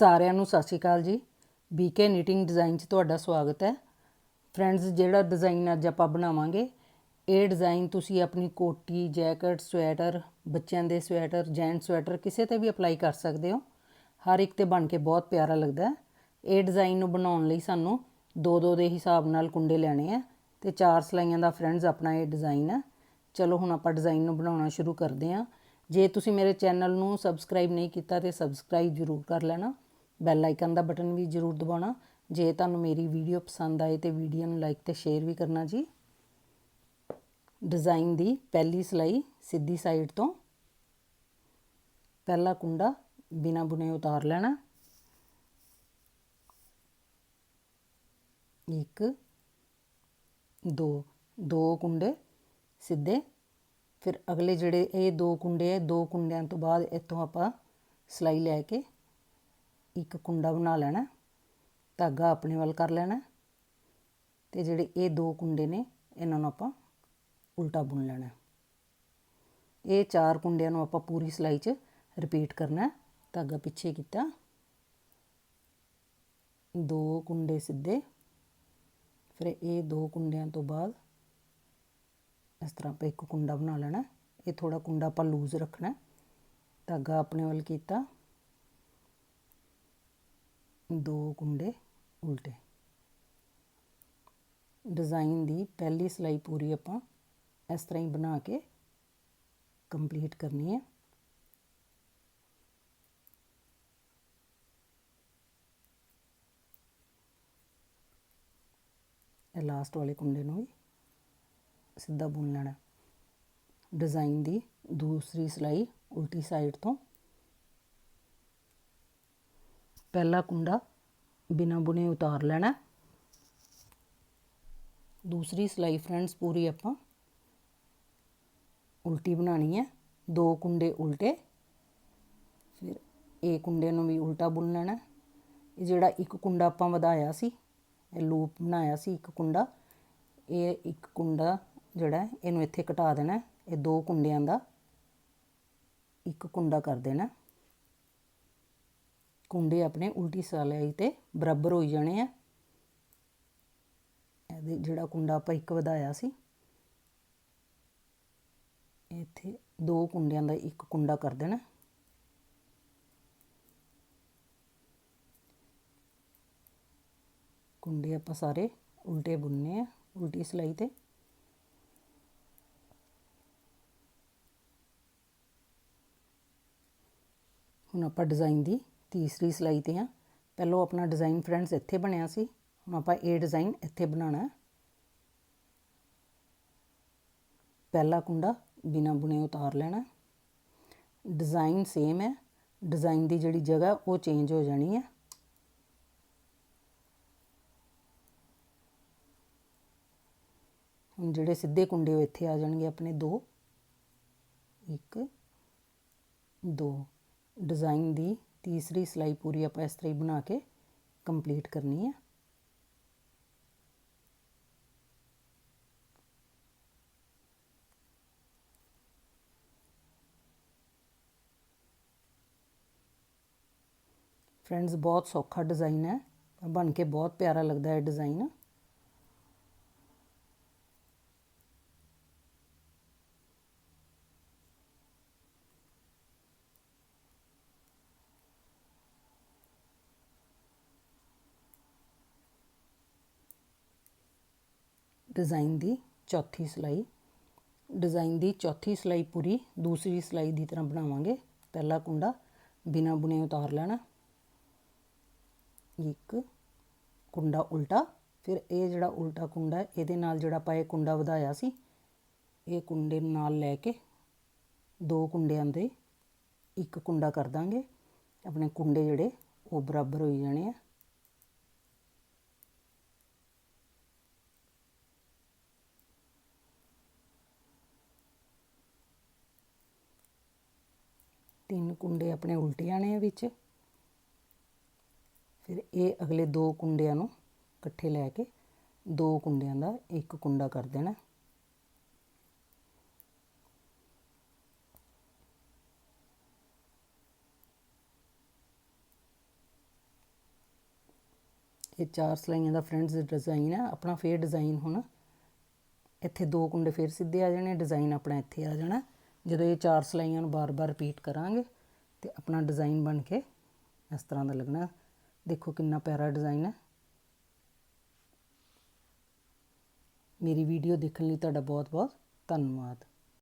ਸਾਰਿਆਂ ਨੂੰ ਸਤਿ ਸ਼੍ਰੀ ਅਕਾਲ ਜੀ। ਬੀਕੇ ਨੀਟਿੰਗ ਡਿਜ਼ਾਈਨ 'ਚ ਤੁਹਾਡਾ ਸਵਾਗਤ ਹੈ। ਫਰੈਂਡਸ ਜਿਹੜਾ ਡਿਜ਼ਾਈਨ ਅੱਜ ਆਪਾਂ ਬਣਾਵਾਂਗੇ, ਇਹ ਡਿਜ਼ਾਈਨ ਤੁਸੀਂ ਆਪਣੀ ਕੋਟੀ ਜੈਕਟ ਸਵੈਟਰ ਬੱਚਿਆਂ ਦੇ ਸਵੈਟਰ ਜੈਂਟ ਸਵੈਟਰ ਕਿਸੇ ਤੇ ਵੀ ਅਪਲਾਈ ਕਰ ਸਕਦੇ ਹੋ। ਹਰ ਇੱਕ ਤੇ ਬਣ ਕੇ ਬਹੁਤ ਪਿਆਰਾ ਲੱਗਦਾ ਹੈ। ਇਹ ਡਿਜ਼ਾਈਨ ਨੂੰ ਬਣਾਉਣ ਲਈ ਸਾਨੂੰ ਦੋ ਦੋ ਦੇ ਹਿਸਾਬ ਨਾਲ ਕੁੰਡੇ ਲੈਣੇ ਆ ਤੇ ਚਾਰ ਸਲਾਈਆਂ ਦਾ ਫਰੈਂਡਸ ਆਪਣਾ ਇਹ ਡਿਜ਼ਾਈਨ ਹੈ। ਚਲੋ ਹੁਣ ਆਪਾਂ ਡਿਜ਼ਾਈਨ ਨੂੰ ਬਣਾਉਣਾ ਸ਼ੁਰੂ ਕਰਦੇ ਹਾਂ। ਜੇ ਤੁਸੀਂ ਮੇਰੇ ਚੈਨਲ ਨੂੰ ਸਬਸਕ੍ਰਾਈਬ ਨਹੀਂ ਕੀਤਾ ਤੇ ਸਬਸਕ੍ਰਾਈਬ ਜ਼ਰੂਰ ਕਰ ਲੈਣਾ। ਬੈਲ ਆਈਕਨ ਦਾ ਬਟਨ ਵੀ ਜ਼ਰੂਰ ਦਬਾਉਣਾ। ਜੇ ਤੁਹਾਨੂੰ ਮੇਰੀ ਵੀਡੀਓ ਪਸੰਦ ਆਏ ਤੇ ਵੀਡੀਓ ਨੂੰ ਲਾਈਕ ਤੇ ਸ਼ੇਅਰ ਵੀ ਕਰਨਾ ਜੀ। ਡਿਜ਼ਾਈਨ ਦੀ ਪਹਿਲੀ ਸਲਾਈ ਸਿੱਧੀ ਸਾਈਡ ਤੋਂ। ਪਹਿਲਾ ਕੁੰਡਾ ਬਿਨਾ ਬੁਣੇ ਉਤਾਰ ਲੈਣਾ। ਇੱਕ, ਦੋ ਦੋ ਕੁੰਡੇ ਸਿੱਧੇ। ਫਿਰ ਅਗਲੇ ਜਿਹੜੇ ਇਹ ਦੋ ਕੁੰਡੇ ਹੈ ਦੋ ਕੁੰਡਿਆਂ ਤੋਂ ਬਾਅਦ ਇੱਥੋਂ ਆਪਾਂ ਸਲਾਈ ਲੈ ਕੇ ਇੱਕ ਕੁੰਡਾ ਬਣਾ ਲੈਣਾ, ਧਾਗਾ ਆਪਣੇ ਵੱਲ ਕਰ ਲੈਣਾ ਤੇ ਜਿਹੜੇ ਇਹ ਦੋ ਕੁੰਡੇ ਨੇ, ਇਹਨਾਂ ਨੂੰ ਆਪਾਂ ਉਲਟਾ ਬੁਣ ਲੈਣਾ। ਇਹ ਚਾਰ ਕੁੰਡਿਆਂ ਨੂੰ ਆਪਾਂ ਪੂਰੀ ਸਿਲਾਈ 'ਚ ਰਿਪੀਟ ਕਰਨਾ, ਧਾਗਾ ਪਿੱਛੇ ਕੀਤਾ। ਦੋ ਕੁੰਡੇ ਸਿੱਧੇ, ਫਿਰ ਇਹ ਦੋ ਕੁੰਡਿਆਂ ਤੋਂ ਬਾਅਦ ਇਸ ਤਰ੍ਹਾਂ ਆਪਾਂ ਇੱਕ ਕੁੰਡਾ ਬਣਾ ਲੈਣਾ। ਇਹ ਥੋੜਾ ਕੁੰਡਾ ਆਪਾਂ ਲੂਜ਼ ਰੱਖਣਾ, ਧਾਗਾ ਆਪਣੇ ਵੱਲ ਕੀਤਾ। ਦੋ ਕੁੰਡੇ ਉਲਟੇ। ਡਿਜ਼ਾਈਨ ਦੀ ਪਹਿਲੀ ਸਲਾਈ ਪੂਰੀ ਆਪਾਂ ਇਸ ਤਰ੍ਹਾਂ ਹੀ ਬਣਾ ਕੇ ਕੰਪਲੀਟ ਕਰਨੀ ਹੈ। ਇਹ ਲਾਸਟ ਵਾਲੇ ਕੁੰਡੇ ਨੂੰ ਵੀ ਸਿੱਧਾ ਬੁਣ ਲੈਣਾ। ਡਿਜ਼ਾਈਨ ਦੀ ਦੂਸਰੀ ਸਲਾਈ ਉਲਟੀ ਸਾਈਡ ਤੋਂ ਪਹਿਲਾ ਕੁੰਡਾ ਬਿਨਾਂ ਬੁਣੇ ਉਤਾਰ ਲੈਣਾ ਦੂਸਰੀ ਸਲਾਈ ਫਰੈਂਡਸ ਪੂਰੀ ਆਪਾਂ ਉਲਟੀ ਬਣਾਣੀ ਹੈ। ਦੋ ਕੁੰਡੇ ਉਲਟੇ, ਫਿਰ ਇਹ ਕੁੰਡੇ ਨੂੰ ਵੀ ਉਲਟਾ ਬੁਣ ਲੈਣਾ ਇਹ ਜਿਹੜਾ ਇੱਕ ਕੁੰਡਾ ਆਪਾਂ ਵਧਾਇਆ ਸੀ, ਇਹ ਲੂਪ ਬਣਾਇਆ ਸੀ ਇੱਕ ਕੁੰਡਾ, ਇਹ ਇੱਕ ਕੁੰਡਾ ਜਿਹੜਾ ਇਹਨੂੰ ਇੱਥੇ ਘਟਾ ਦੇਣਾ ਇਹ ਦੋ ਕੁੰਡਿਆਂ ਦਾ ਇੱਕ ਕੁੰਡਾ ਕਰ ਦੇਣਾ ਕੁੰਡੇ ਆਪਣੇ ਉਲਟੀ ਸਿਲਾਈ ਤੇ ਬਰਾਬਰ ਹੋਈ ਜਾਣੇ ਆ। ਇਹਦੇ ਜਿਹੜਾ ਕੁੰਡਾ ਆਪਾਂ ਇੱਕ ਵਧਾਇਆ ਸੀ, ਇੱਥੇ ਦੋ ਕੁੰਡਿਆਂ ਦਾ ਇੱਕ ਕੁੰਡਾ ਕਰ ਦੇਣਾ। ਕੁੰਡੇ ਆਪਾਂ ਸਾਰੇ ਉਲਟੇ ਬੁੰਨੇ ਆ, ਉਲਟੀ ਸਿਲਾਈ ਤੇ। ਹੁਣ ਆਪਾਂ ਡਿਜ਼ਾਈਨ ਦੀ ਤੀਸਰੀ ਸਿਲਾਈ ਤੇ ਆ। ਪਹਿਲਾਂ ਆਪਣਾ ਡਿਜ਼ਾਈਨ ਫਰੈਂਡਸ ਇੱਥੇ ਬਣਿਆ ਸੀ। ਹੁਣ ਆਪਾਂ ਇਹ ਡਿਜ਼ਾਈਨ ਇੱਥੇ ਬਣਾਉਣਾ। ਪਹਿਲਾ ਕੁੰਡਾ ਬਿਨਾ ਬੁਣੇ ਉਤਾਰ ਲੈਣਾ। ਡਿਜ਼ਾਈਨ ਸੇਮ ਹੈ। ਡਿਜ਼ਾਈਨ ਦੀ ਜਿਹੜੀ ਜਗ੍ਹਾ ਉਹ ਚੇਂਜ ਹੋ ਜਾਣੀ ਹੈ। ਹੁਣ ਜਿਹੜੇ ਸਿੱਧੇ ਕੁੰਡੇ ਉਹ ਇੱਥੇ ਆ ਜਾਣਗੇ ਆਪਣੇ ਦੋ। ਇੱਕ, ਦੋ। ਡਿਜ਼ਾਈਨ ਦੀ ਤੀਸਰੀ ਸਲਾਈ ਪੂਰੀ ਆਪਾਂ ਇਸ ਤਰ੍ਹਾਂ ਹੀ ਬਣਾ ਕੇ ਕੰਪਲੀਟ ਕਰਨੀ ਹੈ ਫਰੈਂਡਸ ਬਹੁਤ ਸੌਖਾ ਡਿਜ਼ਾਈਨ ਹੈ ਬਣ ਕੇ ਬਹੁਤ ਪਿਆਰਾ ਲੱਗਦਾ ਹੈ ਡਿਜ਼ਾਈਨ ਡਿਜ਼ਾਈਨ ਦੀ ਚੌਥੀ ਸਲਾਈ। ਡਿਜ਼ਾਈਨ ਦੀ ਚੌਥੀ ਸਲਾਈ ਪੂਰੀ ਦੂਸਰੀ ਸਲਾਈ ਦੀ ਤਰ੍ਹਾਂ ਬਣਾਵਾਂਗੇ। ਪਹਿਲਾ ਕੁੰਡਾ ਬਿਨਾ ਬੁਣੇ ਉਤਾਰ ਲੈਣਾ। ਇੱਕ ਕੁੰਡਾ ਉਲਟਾ। ਫਿਰ ਇਹ ਜਿਹੜਾ ਉਲਟਾ ਕੁੰਡਾ ਇਹਦੇ ਨਾਲ ਜਿਹੜਾ ਆਪਾਂ ਇਹ ਕੁੰਡਾ ਵਧਾਇਆ ਸੀ, ਇਹ ਕੁੰਡੇ ਨਾਲ ਲੈ ਕੇ ਦੋ ਕੁੰਡਿਆਂ ਦੇ ਇੱਕ ਕੁੰਡਾ ਕਰ ਦਾਂਗੇ। ਆਪਣੇ ਕੁੰਡੇ ਜਿਹੜੇ ਉਹ ਬਰਾਬਰ ਹੋਈ ਜਾਣੇ ਆ। ਤਿੰਨ ਕੁੰਡੇ ਆਪਣੇ ਉਲਟੇ ਆਣੇ ਆ ਵਿੱਚ। ਫਿਰ ਇਹ ਅਗਲੇ ਦੋ ਕੁੰਡਿਆਂ ਨੂੰ ਇਕੱਠੇ ਲੈ ਕੇ ਦੋ ਕੁੰਡਿਆਂ ਦਾ ਇੱਕ ਕੁੰਡਾ ਕਰ ਦੇਣਾ। ਇਹ ਚਾਰ ਸਲਾਈਆਂ ਦਾ ਫਰੈਂਡਸ ਡਿਜ਼ਾਈਨ ਹੈ ਆਪਣਾ ਫੇਰ ਡਿਜ਼ਾਈਨ ਹੁਣ। ਇੱਥੇ ਦੋ ਕੁੰਡੇ ਫੇਰ ਸਿੱਧੇ ਆ ਜਾਣੇ, ਡਿਜ਼ਾਈਨ ਆਪਣਾ ਇੱਥੇ ਆ ਜਾਣਾ। ਜਦੋਂ ਇਹ ਚਾਰ ਸਲਾਈਆਂ ਨੂੰ ਬਾਰ-ਬਾਰ ਰਿਪੀਟ ਕਰਾਂਗੇ ਤੇ ਆਪਣਾ ਡਿਜ਼ਾਈਨ ਬਣ ਕੇ ਇਸ ਤਰ੍ਹਾਂ ਦਾ ਲੱਗਣਾ। ਦੇਖੋ ਕਿੰਨਾ ਪਿਆਰਾ ਡਿਜ਼ਾਈਨ ਹੈ। ਮੇਰੀ ਵੀਡੀਓ ਦੇਖਣ ਲਈ ਤੁਹਾਡਾ ਬਹੁਤ-ਬਹੁਤ ਧੰਨਵਾਦ।